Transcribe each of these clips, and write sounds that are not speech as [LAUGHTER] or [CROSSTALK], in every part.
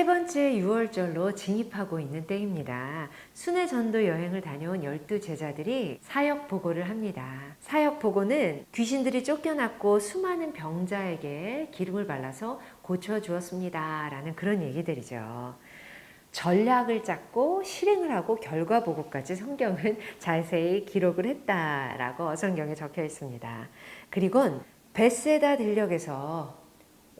세 번째 6월절로 진입하고 있는 때입니다. 순회 전도 여행을 다녀온 열두 제자들이 사역 보고를 합니다. 사역 보고는 귀신들이 쫓겨났고 수많은 병자에게 기름을 발라서 고쳐 주었습니다. 라는 그런 얘기들이죠. 전략을 짰고 실행을 하고 결과 보고까지 성경은 [LAUGHS] 자세히 기록을 했다라고 성경에 적혀 있습니다. 그리고 베세다 들녘에서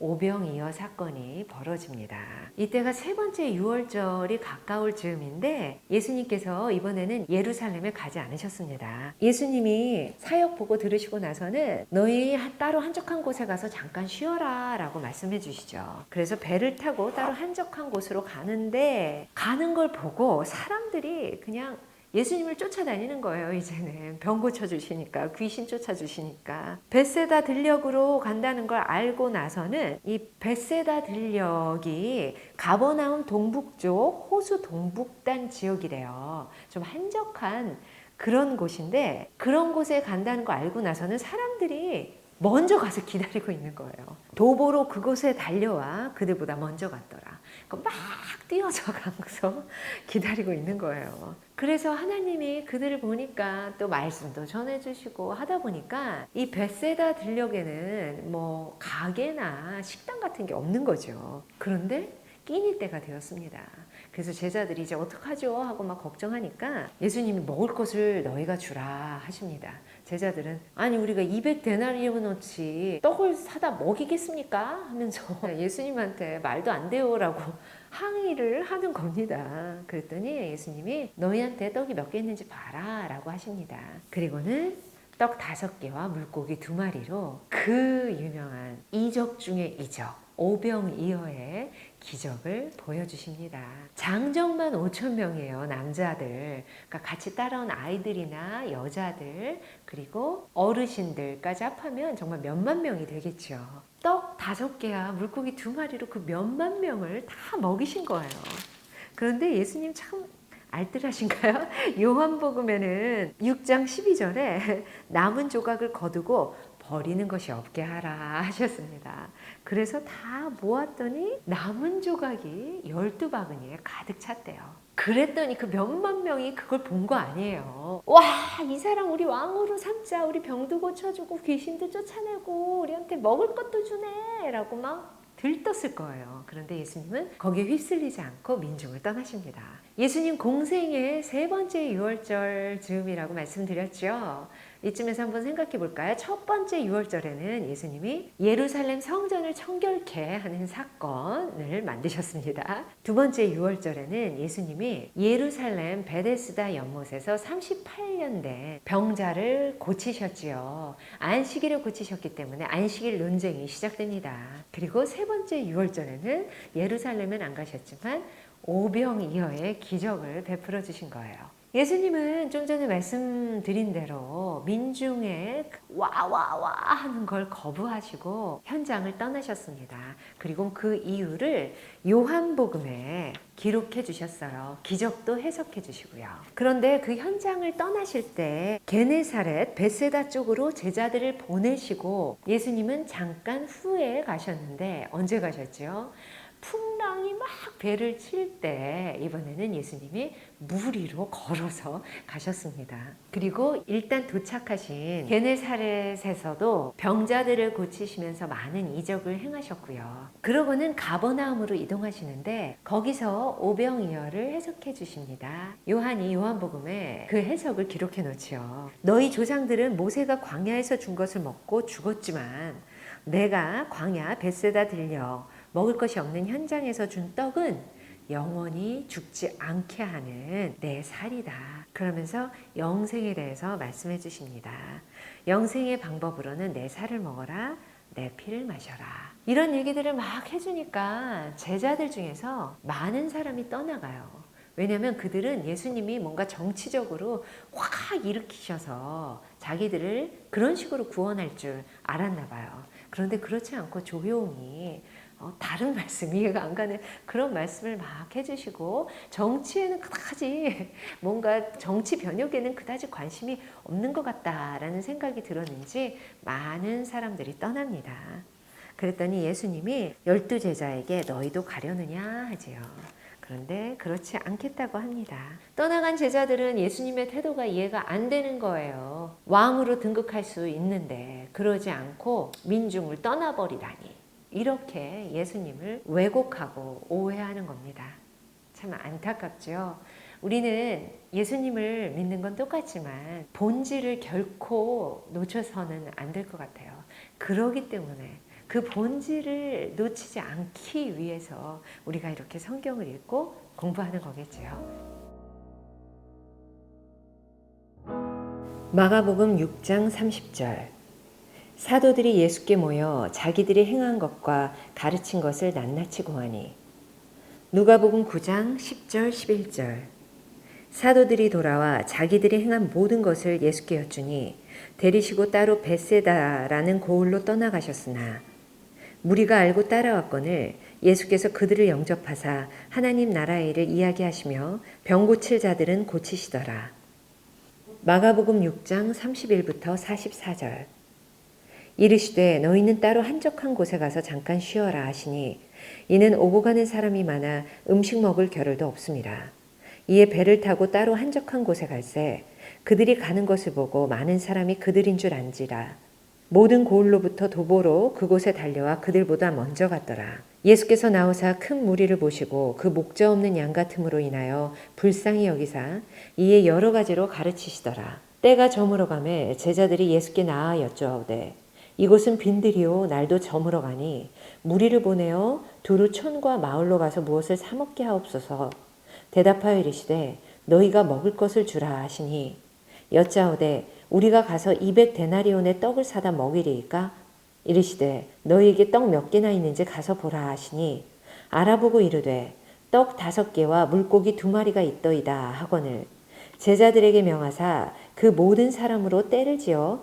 오병이어 사건이 벌어집니다. 이때가 세 번째 6월절이 가까울 즈음인데 예수님께서 이번에는 예루살렘에 가지 않으셨습니다. 예수님이 사역 보고 들으시고 나서는 너희 따로 한적한 곳에 가서 잠깐 쉬어라 라고 말씀해 주시죠. 그래서 배를 타고 따로 한적한 곳으로 가는데 가는 걸 보고 사람들이 그냥 예수님을 쫓아다니는 거예요, 이제는. 병 고쳐주시니까, 귀신 쫓아주시니까. 베세다 들녘으로 간다는 걸 알고 나서는 이 베세다 들녘이 가버나움 동북쪽 호수 동북단 지역이래요. 좀 한적한 그런 곳인데 그런 곳에 간다는 걸 알고 나서는 사람들이 먼저 가서 기다리고 있는 거예요. 도보로 그곳에 달려와 그들보다 먼저 갔더라. 그러니까 막 뛰어서 [LAUGHS] 가서 기다리고 있는 거예요. 그래서 하나님이 그들을 보니까 또 말씀도 전해주시고 하다 보니까 이 베세다 들녘에는 뭐 가게나 식당 같은 게 없는 거죠. 그런데 끼니 때가 되었습니다. 그래서 제자들이 이제 어떡하죠? 하고 막 걱정하니까 예수님이 먹을 것을 너희가 주라 하십니다. 제자들은 아니 우리가 200데나리온어치 떡을 사다 먹이겠습니까? 하면서 [LAUGHS] 예수님한테 말도 안 돼요라고 [LAUGHS] 항의를 하는 겁니다. 그랬더니 예수님이 너희한테 떡이 몇 개 있는지 봐라 라고 하십니다. 그리고는 떡 다섯 개와 물고기 두 마리로 그 유명한 이적 중의 이적 오병이어의 기적을 보여주십니다. 장정만 5천 명이에요, 남자들. 그러니까 같이 따라온 아이들이나 여자들, 그리고 어르신들까지 합하면 정말 몇만 명이 되겠죠. 떡 다섯 개와 물고기 두 마리로 그 몇만 명을 다 먹이신 거예요. 그런데 예수님 참 알뜰하신가요? [LAUGHS] 요한복음에는 6장 12절에 남은 조각을 거두고 버리는 것이 없게 하라 하셨습니다. 그래서 다 모았더니 남은 조각이 열두 바구니에 가득 찼대요. 그랬더니 그 몇만 명이 그걸 본 거 아니에요. 와, 이 사람 우리 왕으로 삼자. 우리 병도 고쳐주고 귀신도 쫓아내고 우리한테 먹을 것도 주네. 라고 막 들떴을 거예요. 그런데 예수님은 거기에 휩쓸리지 않고 민중을 떠나십니다. 예수님 공생의 세 번째 6월절 즈음이라고 말씀드렸죠. 이쯤에서 한번 생각해 볼까요? 첫 번째 6월절에는 예수님이 예루살렘 성전을 청결케 하는 사건을 만드셨습니다. 두 번째 6월절에는 예수님이 예루살렘 베데스다 연못에서 38년 된 병자를 고치셨지요. 안식일을 고치셨기 때문에 안식일 논쟁이 시작됩니다. 그리고 세 번째 6월절에는 예루살렘은 안 가셨지만 오병이어의 기적을 베풀어 주신 거예요. 예수님은 좀 전에 말씀드린 대로 민중의 와와와 하는 걸 거부하시고 현장을 떠나셨습니다. 그리고 그 이유를 요한복음에 기록해 주셨어요. 기적도 해석해 주시고요. 그런데 그 현장을 떠나실 때 게네사렛 베세다 쪽으로 제자들을 보내시고 예수님은 잠깐 후에 가셨는데 언제 가셨죠? 풍랑이 막 배를 칠 때 이번에는 예수님이 물 위로 걸어서 가셨습니다. 그리고 일단 도착하신 게네사렛에서도 병자들을 고치시면서 많은 이적을 행하셨고요. 그러고는 가버나움으로 이동하시는데 거기서 오병이어를 해석해 주십니다. 요한이 요한복음에 그 해석을 기록해 놓지요. 너희 조상들은 모세가 광야에서 준 것을 먹고 죽었지만 내가 광야 베세다 들려 먹을 것이 없는 현장에서 준 떡은 영원히 죽지 않게 하는 내 살이다. 그러면서 영생에 대해서 말씀해 주십니다. 영생의 방법으로는 내 살을 먹어라, 내 피를 마셔라. 이런 얘기들을 막 해주니까 제자들 중에서 많은 사람이 떠나가요. 왜냐하면 그들은 예수님이 뭔가 정치적으로 확 일으키셔서 자기들을 그런 식으로 구원할 줄 알았나 봐요. 그런데 그렇지 않고 조용히 어, 다른 [LAUGHS] 말씀 이해가 안 가는 그런 말씀을 막 해주시고 정치에는 그다지 [LAUGHS] 뭔가 정치 변혁에는 그다지 관심이 없는 것 같다라는 생각이 들었는지 많은 사람들이 떠납니다. 그랬더니 예수님이 열두 제자에게 너희도 가려느냐 하지요. 그런데 그렇지 않겠다고 합니다. 떠나간 제자들은 예수님의 태도가 이해가 안 되는 거예요. 왕으로 등극할 수 있는데 그러지 않고 민중을 떠나버리다니. 이렇게 예수님을 왜곡하고 오해하는 겁니다. 참 안타깝죠. 우리는 예수님을 믿는 건 똑같지만 본질을 결코 놓쳐서는 안 될 것 같아요. 그러기 때문에 그 본질을 놓치지 않기 위해서 우리가 이렇게 성경을 읽고 공부하는 거겠지요. 마가복음 6장 30절 사도들이 예수께 모여 자기들이 행한 것과 가르친 것을 낱낱이 고하니 누가복음 9장 10절 11절 사도들이 돌아와 자기들이 행한 모든 것을 예수께 여쭈니 데리시고 따로 베세다라는 고을로 떠나가셨으나 무리가 알고 따라왔거늘 예수께서 그들을 영접하사 하나님 나라의 일을 이야기하시며 병 고칠 자들은 고치시더라. 마가복음 6장 31부터 44절 이르시되 너희는 따로 한적한 곳에 가서 잠깐 쉬어라 하시니 이는 오고 가는 사람이 많아 음식 먹을 겨를도 없습니다. 이에 배를 타고 따로 한적한 곳에 갈새 그들이 가는 것을 보고 많은 사람이 그들인 줄 안지라 모든 고을로부터 도보로 그곳에 달려와 그들보다 먼저 갔더라. 예수께서 나오사 큰 무리를 보시고 그 목자 없는 양 같음으로 인하여 불쌍히 여기사 이에 여러 가지로 가르치시더라. 때가 저물어 가매 제자들이 예수께 나아 여쭈어오되 이곳은 빈들이요. 날도 저물어 가니 무리를 보내어 두루 촌과 마을로 가서 무엇을 사 먹게 하옵소서. 대답하여 이르시되 너희가 먹을 것을 주라 하시니 여짜오되 우리가 가서 200 데나리온의 떡을 사다 먹이리이까? 이르시되 너희에게 떡 몇 개나 있는지 가서 보라 하시니 알아보고 이르되 떡 다섯 개와 물고기 두 마리가 있더이다 하거늘. 제자들에게 명하사 그 모든 사람으로 때를 지어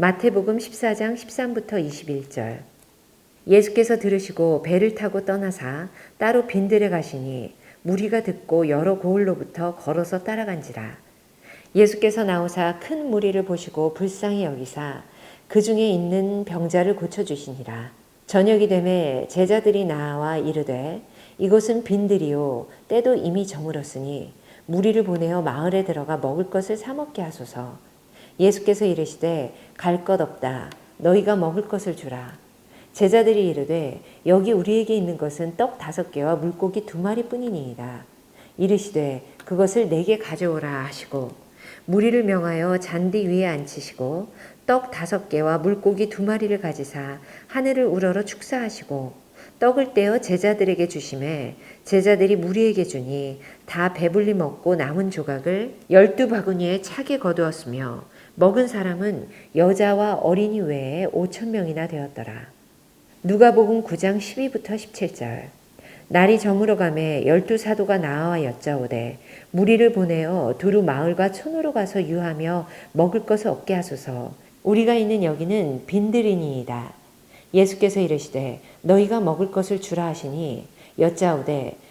마태복음 14장 13부터 21절 예수께서 들으시고 배를 타고 떠나사 따로 빈들에 가시니 무리가 듣고 여러 고을로부터 걸어서 따라간지라. 예수께서 나오사 큰 무리를 보시고 불쌍히 여기사 그 중에 있는 병자를 고쳐 주시니라. 저녁이 되매 제자들이 나와 이르되 이곳은 빈들이요 때도 이미 저물었으니 무리를 보내어 마을에 들어가 먹을 것을 사 먹게 하소서. 예수께서 이르시되 갈 것 없다. 너희가 먹을 것을 주라. 제자들이 이르되 여기 우리에게 있는 것은 떡 다섯 개와 물고기 두 마리뿐이니이다. 이르시되 그것을 내게 가져오라 하시고 무리를 명하여 잔디 위에 앉히시고 떡 다섯 개와 물고기 두 마리를 가지사 하늘을 우러러 축사하시고 떡을 떼어 제자들에게 주심에 제자들이 무리에게 주니 다 배불리 먹고 남은 조각을 열두 바구니에 차게 거두었으며 먹은 사람은 여자와 어린이 외에 오천 명이나 되었더라. 누가복음 9장 12부터 17절. 날이 저물어 가매 열두 사도가 나와 여짜오되 무리를 보내어 두루 마을과 촌으로 가서 유하며 먹을 것을 얻게 하소서. 우리가 있는 여기는 빈들이니이다. 예수께서 이르시되 너희가 먹을 것을 주라 하시니 여짜오되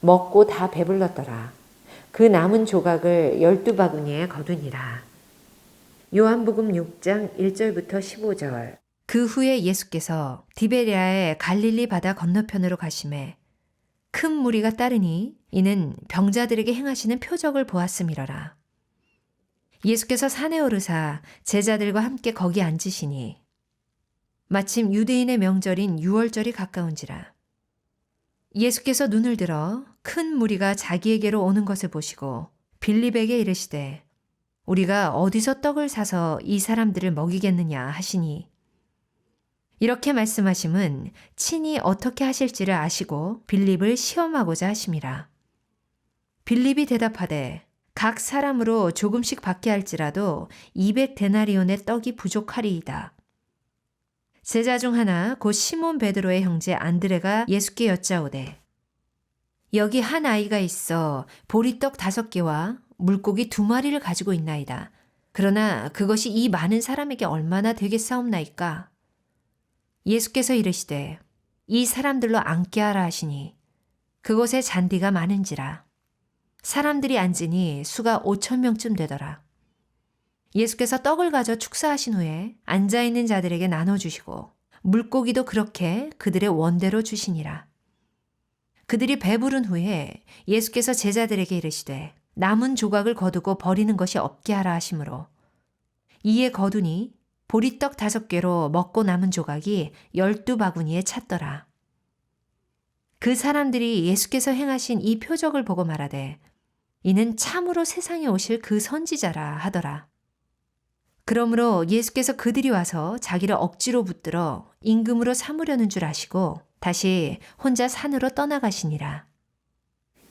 먹고 다 배불렀더라. 그 남은 조각을 열두 바구니에 거두니라. 요한복음 6장 1절부터 15절 그 후에 예수께서 디베리아의 갈릴리 바다 건너편으로 가심에 큰 무리가 따르니 이는 병자들에게 행하시는 표적을 보았음이러라. 예수께서 산에 오르사 제자들과 함께 거기 앉으시니 마침 유대인의 명절인 유월절이 가까운지라. 예수께서 눈을 들어 큰 무리가 자기에게로 오는 것을 보시고 빌립에게 이르시되 우리가 어디서 떡을 사서 이 사람들을 먹이겠느냐 하시니 이렇게 말씀하심은 친히 어떻게 하실지를 아시고 빌립을 시험하고자 하심이라. 빌립이 대답하되 각 사람으로 조금씩 받게 할지라도 200 데나리온의 떡이 부족하리이다. 제자 중 하나 곧 시몬 베드로의 형제 안드레가 예수께 여짜오되 여기 한 아이가 있어 보리떡 다섯 개와 물고기 두 마리를 가지고 있나이다. 그러나 그것이 이 많은 사람에게 얼마나 되겠사옵나이까? 예수께서 이르시되 이 사람들로 앉게 하라 하시니 그곳에 잔디가 많은지라 사람들이 앉으니 수가 오천 명쯤 되더라. 예수께서 떡을 가져 축사하신 후에 앉아 있는 자들에게 나눠 주시고 물고기도 그렇게 그들의 원대로 주시니라. 그들이 배부른 후에 예수께서 제자들에게 이르시되 남은 조각을 거두고 버리는 것이 없게 하라 하시므로 이에 거두니 보리떡 다섯 개로 먹고 남은 조각이 열두 바구니에 찼더라. 그 사람들이 예수께서 행하신 이 표적을 보고 말하되 이는 참으로 세상에 오실 그 선지자라 하더라. 그러므로 예수께서 그들이 와서 자기를 억지로 붙들어 임금으로 삼으려는 줄 아시고 다시 혼자 산으로 떠나가시니라.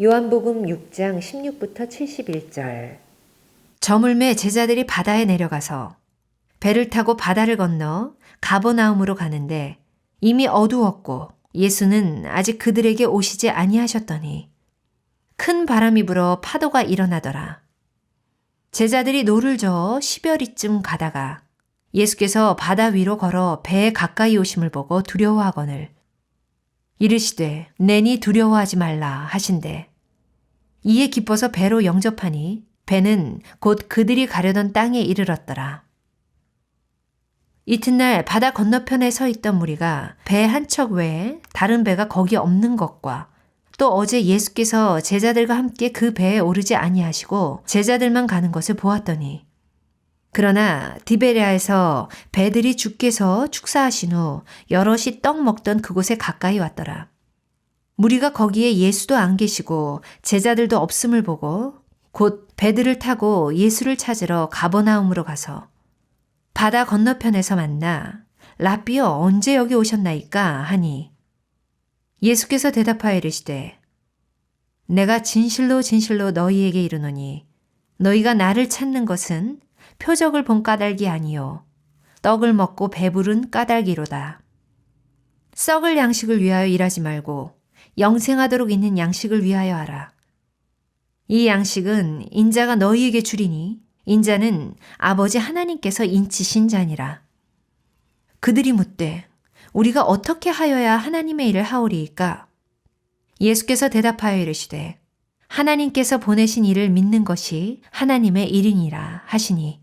요한복음 6장 16부터 71절. 저물매 제자들이 바다에 내려가서 배를 타고 바다를 건너 가버나움으로 가는데 이미 어두웠고 예수는 아직 그들에게 오시지 아니하셨더니 큰 바람이 불어 파도가 일어나더라. 제자들이 노를 저어 시별이쯤 가다가 예수께서 바다 위로 걸어 배에 가까이 오심을 보고 두려워하거늘 이르시되 내니 두려워하지 말라 하신대 이에 기뻐서 배로 영접하니 배는 곧 그들이 가려던 땅에 이르렀더라. 이튿날 바다 건너편에 서 있던 무리가 배 한 척 외에 다른 배가 거기 없는 것과 또 어제 예수께서 제자들과 함께 그 배에 오르지 아니하시고 제자들만 가는 것을 보았더니 그러나 디베리아에서 배들이 주께서 축사하신 후 여럿이 떡 먹던 그곳에 가까이 왔더라. 무리가 거기에 예수도 안 계시고 제자들도 없음을 보고 곧 배들을 타고 예수를 찾으러 가버나움으로 가서 바다 건너편에서 만나 라비어 언제 여기 오셨나이까 하니 예수께서 대답하여 이르시되 내가 진실로 진실로 너희에게 이르노니 너희가 나를 찾는 것은 표적을 본 까닭이 아니요 떡을 먹고 배부른 까닭이로다. 썩을 양식을 위하여 일하지 말고 영생하도록 있는 양식을 위하여 하라. 이 양식은 인자가 너희에게 주리니 인자는 아버지 하나님께서 인치신 자니라. 그들이 묻되 우리가 어떻게 하여야 하나님의 일을 하오리이까? 예수께서 대답하여 이르시되 하나님께서 보내신 일을 믿는 것이 하나님의 일이니라 하시니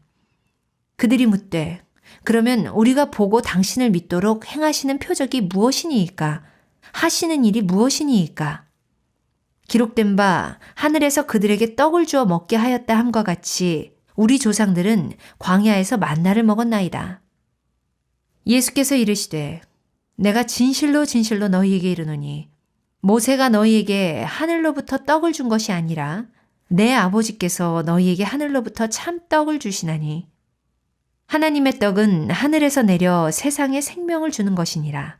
그들이 묻되 그러면 우리가 보고 당신을 믿도록 행하시는 표적이 무엇이니이까? 하시는 일이 무엇이니이까? 기록된 바 하늘에서 그들에게 떡을 주어 먹게 하였다 함과 같이 우리 조상들은 광야에서 만나를 먹었나이다. 예수께서 이르시되 내가 진실로 진실로 너희에게 이르노니 모세가 너희에게 하늘로부터 떡을 준 것이 아니라 내 아버지께서 너희에게 하늘로부터 참 떡을 주시나니 하나님의 떡은 하늘에서 내려 세상에 생명을 주는 것이니라.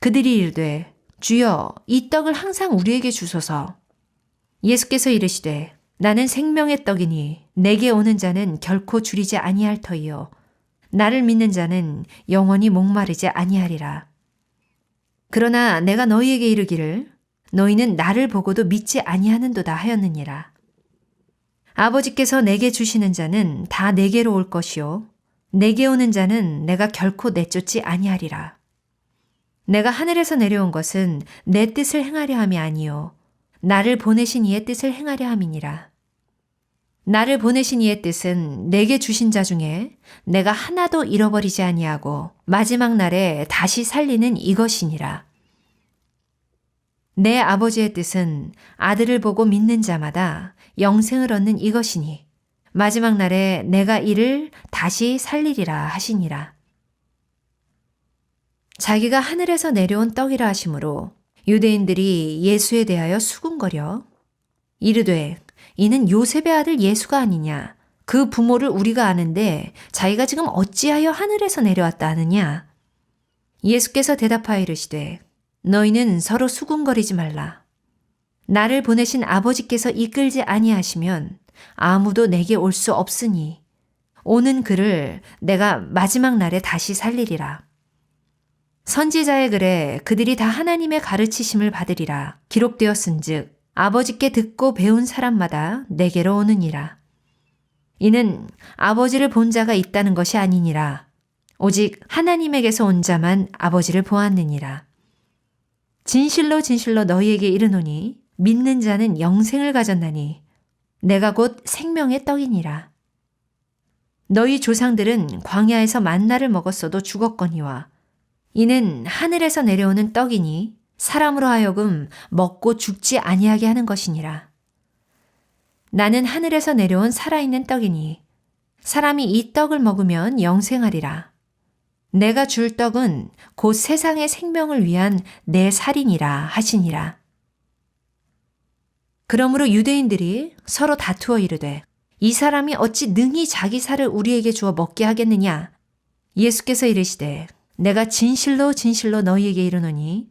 그들이 이르되 주여 이 떡을 항상 우리에게 주소서. 예수께서 이르시되 나는 생명의 떡이니 내게 오는 자는 결코 줄이지 아니할 터이요 나를 믿는 자는 영원히 목마르지 아니하리라. 그러나 내가 너희에게 이르기를 너희는 나를 보고도 믿지 아니하는도다 하였느니라. 아버지께서 내게 주시는 자는 다 내게로 올 것이요 내게 오는 자는 내가 결코 내쫓지 아니하리라. 내가 하늘에서 내려온 것은 내 뜻을 행하려 함이 아니요 나를 보내신 이의 뜻을 행하려 함이니라. 나를 보내신 이의 뜻은 내게 주신 자 중에 내가 하나도 잃어버리지 아니하고 마지막 날에 다시 살리는 이것이니라. 내 아버지의 뜻은 아들을 보고 믿는 자마다 영생을 얻는 이것이니 마지막 날에 내가 이를 다시 살리리라 하시니라. 자기가 하늘에서 내려온 떡이라 하심으로 유대인들이 예수에 대하여 수군거려 이르되 이는 요셉의 아들 예수가 아니냐. 그 부모를 우리가 아는데 자기가 지금 어찌하여 하늘에서 내려왔다 하느냐? 예수께서 대답하여 이르시되 너희는 서로 수군거리지 말라. 나를 보내신 아버지께서 이끌지 아니하시면 아무도 내게 올 수 없으니 오는 그를 내가 마지막 날에 다시 살리리라. 선지자의 글에 그들이 다 하나님의 가르치심을 받으리라 기록되었은즉 아버지께 듣고 배운 사람마다 내게로 오느니라. 이는 아버지를 본 자가 있다는 것이 아니니라. 오직 하나님에게서 온 자만 아버지를 보았느니라. 진실로 진실로 너희에게 이르노니 믿는 자는 영생을 가졌나니 내가 곧 생명의 떡이니라. 너희 조상들은 광야에서 만나를 먹었어도 죽었거니와 이는 하늘에서 내려오는 떡이니 사람으로 하여금 먹고 죽지 아니하게 하는 것이니라. 나는 하늘에서 내려온 살아있는 떡이니 사람이 이 떡을 먹으면 영생하리라. 내가 줄 떡은 곧 세상의 생명을 위한 내 살이니라 하시니라. 그러므로 유대인들이 서로 다투어 이르되 이 사람이 어찌 능히 자기 살을 우리에게 주어 먹게 하겠느냐? 예수께서 이르시되 내가 진실로 진실로 너희에게 이르노니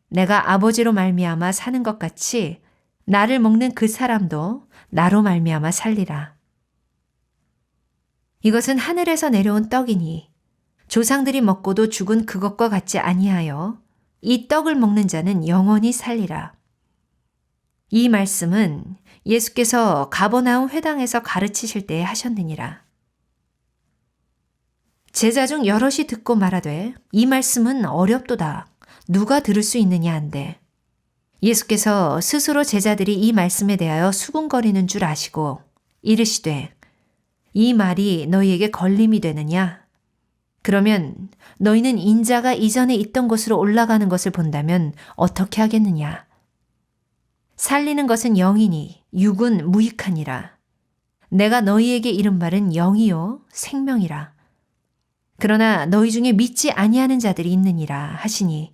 내가 아버지로 말미암아 사는 것 같이 나를 먹는 그 사람도 나로 말미암아 살리라. 이것은 하늘에서 내려온 떡이니 조상들이 먹고도 죽은 그것과 같지 아니하여 이 떡을 먹는 자는 영원히 살리라. 이 말씀은 예수께서 가버나움 회당에서 가르치실 때에 하셨느니라. 제자 중 여럿이 듣고 말하되 이 말씀은 어렵도다. 누가 들을 수 있느냐 한데 예수께서 스스로 제자들이 이 말씀에 대하여 수군거리는 줄 아시고 이르시되 이 말이 너희에게 걸림이 되느냐? 그러면 너희는 인자가 이전에 있던 곳으로 올라가는 것을 본다면 어떻게 하겠느냐? 살리는 것은 영이니 육은 무익하니라. 내가 너희에게 이른 말은 영이요 생명이라. 그러나 너희 중에 믿지 아니하는 자들이 있느니라 하시니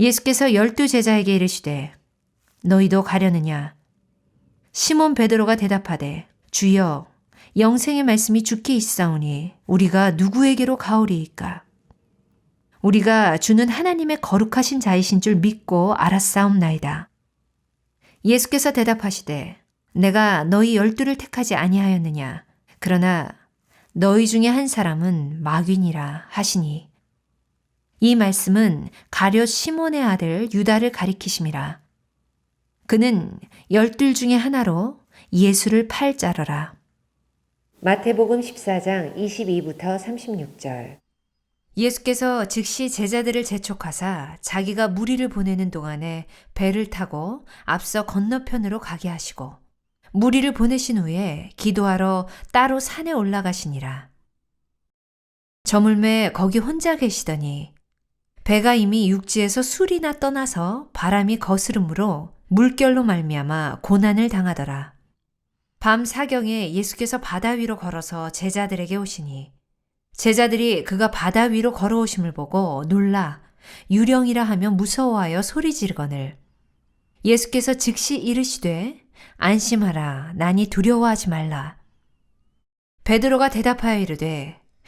예수께서 열두 제자에게 이르시되 너희도 가려느냐? 시몬 베드로가 대답하되 주여 영생의 말씀이 주께 있사오니 우리가 누구에게로 가오리이까? 우리가 주는 하나님의 거룩하신 자이신 줄 믿고 알았사옵나이다. 예수께서 대답하시되 내가 너희 열두를 택하지 아니하였느냐? 그러나 너희 중에 한 사람은 마귀니라 하시니 이 말씀은 가룟 시몬의 아들 유다를 가리키심이라. 그는 열둘 중에 하나로 예수를 팔 자러라. 마태복음 14장 22부터 36절. 예수께서 즉시 제자들을 재촉하사 자기가 무리를 보내는 동안에 배를 타고 앞서 건너편으로 가게 하시고 무리를 보내신 후에 기도하러 따로 산에 올라가시니라. 저물매 거기 혼자 계시더니 배가 이미 육지에서 술이나 떠나서 바람이 거스름으로 물결로 말미암아 고난을 당하더라. 밤 사경에 예수께서 바다 위로 걸어서 제자들에게 오시니 제자들이 그가 바다 위로 걸어오심을 보고 놀라 유령이라 하며 무서워하여 소리 지르거늘 예수께서 즉시 이르시되 안심하라 나니 두려워하지 말라 베드로가 대답하여 이르되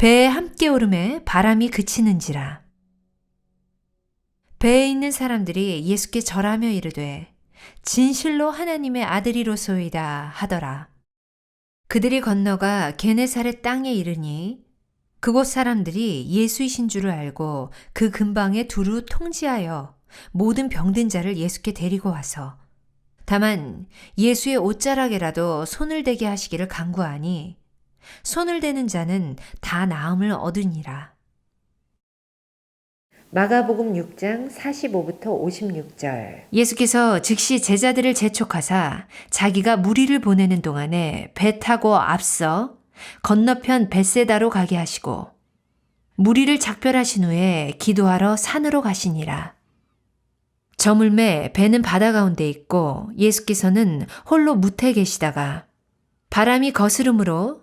배에 함께 오름에 바람이 그치는지라 배에 있는 사람들이 예수께 절하며 이르되 진실로 하나님의 아들이로소이다 하더라. 그들이 건너가 게네사렛 땅에 이르니 그곳 사람들이 예수이신 줄을 알고 그 근방에 두루 통지하여 모든 병든 자를 예수께 데리고 와서 다만 예수의 옷자락에라도 손을 대게 하시기를 간구하니 손을 대는 자는 다 나음을 얻으니라. 마가복음 6장 45부터 56절. 예수께서 즉시 제자들을 재촉하사 자기가 무리를 보내는 동안에 배 타고 앞서 건너편 벳세다로 가게 하시고 무리를 작별하신 후에 기도하러 산으로 가시니라. 저물매 배는 바다 가운데 있고 예수께서는 홀로 무태 계시다가 바람이 거스름으로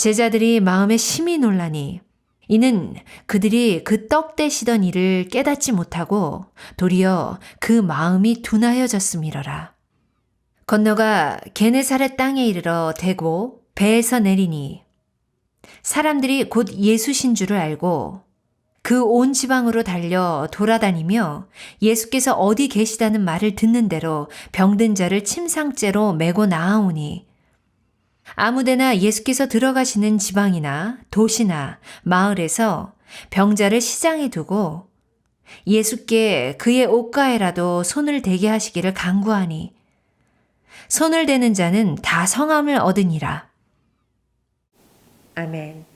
제자들이 마음에 심히 놀라니 이는 그들이 그떡 대시던 일을 깨닫지 못하고 도리어 그 마음이 둔하여졌음이러라. 건너가 게네사렛 땅에 이르러 대고 배에서 내리니 사람들이 곧 예수신 줄을 알고 그 온 지방으로 달려 돌아다니며 예수께서 어디 계시다는 말을 듣는 대로 병든 자를 침상째로 메고 나아오니 아무데나 예수께서 들어가시는 지방이나 도시나 마을에서 병자를 시장에 두고 예수께 그의 옷가에라도 손을 대게 하시기를 간구하니 손을 대는 자는 다 성함을 얻으니라. 아멘.